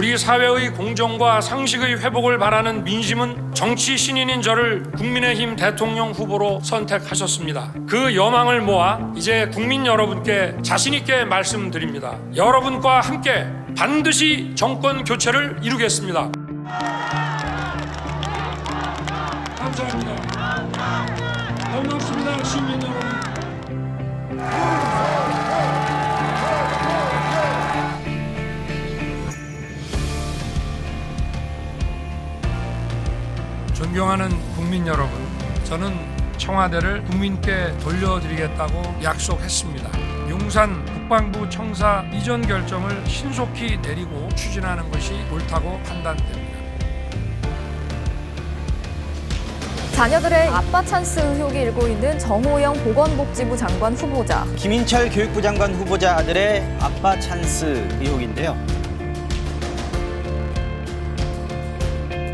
우리 사회의 공정과 상식의 회복을 바라는 민심은 정치 신인인 저를 국민의힘 대통령 후보로 선택하셨습니다. 그 여망을 모아 이제 국민 여러분께 자신 있게 말씀드립니다. 여러분과 함께 반드시 정권 교체를 이루겠습니다. 감사합니다. 고맙습니다, 시민 여러분. 존경하는 국민 여러분, 저는 청와대를 국민께 돌려드리겠다고 약속했습니다. 용산 국방부 청사 이전 결정을 신속히 내리고 추진하는 것이 옳다고 판단됩니다. 자녀들의 아빠 찬스 의혹이 일고 있는 정호영 보건복지부 장관 후보자. 김인철 교육부 장관 후보자 아들의 아빠 찬스 의혹인데요.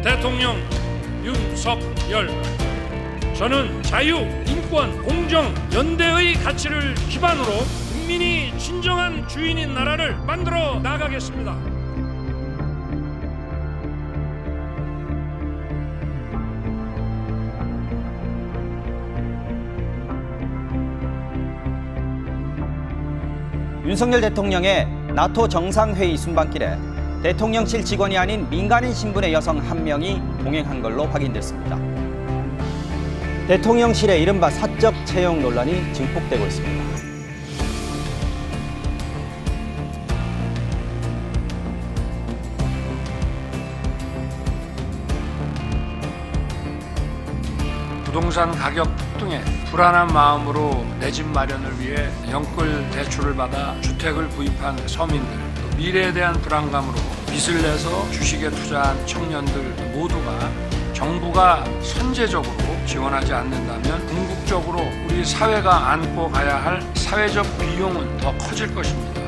대통령 윤석열 저는 자유, 인권, 공정, 연대의 가치를 기반으로 국민이 진정한 주인인 나라를 만들어 나가겠습니다. 윤석열 대통령의 나토 정상회의 순방길에 대통령실 직원이 아닌 민간인 신분의 여성 한 명이 동행한 걸로 확인됐습니다. 대통령실의 이른바 사적 채용 논란이 증폭되고 있습니다. 부동산 가격 폭등에 불안한 마음으로 내 집 마련을 위해 영끌 대출을 받아 주택을 구입한 서민들, 또 미래에 대한 불안감으로 빚을 내서 주식에 투자한 청년들 모두가 정부가 선제적으로 지원하지 않는다면 궁극적으로 우리 사회가 안고 가야 할 사회적 비용은 더 커질 것입니다.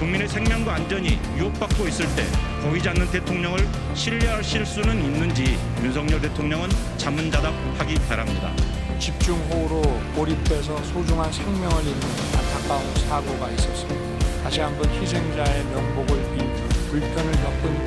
국민의 생명과 안전이 위협받고 있을 때 보이지 않는 대통령을 신뢰하실 수는 있는지 윤석열 대통령은 자문자답하기 바랍니다. 집중호우로 몰입돼서 소중한 생명을 잃는 안타까운 사고가 있었습니다. 다시 한번 희생자의 명복을 빌며 불편을 겪은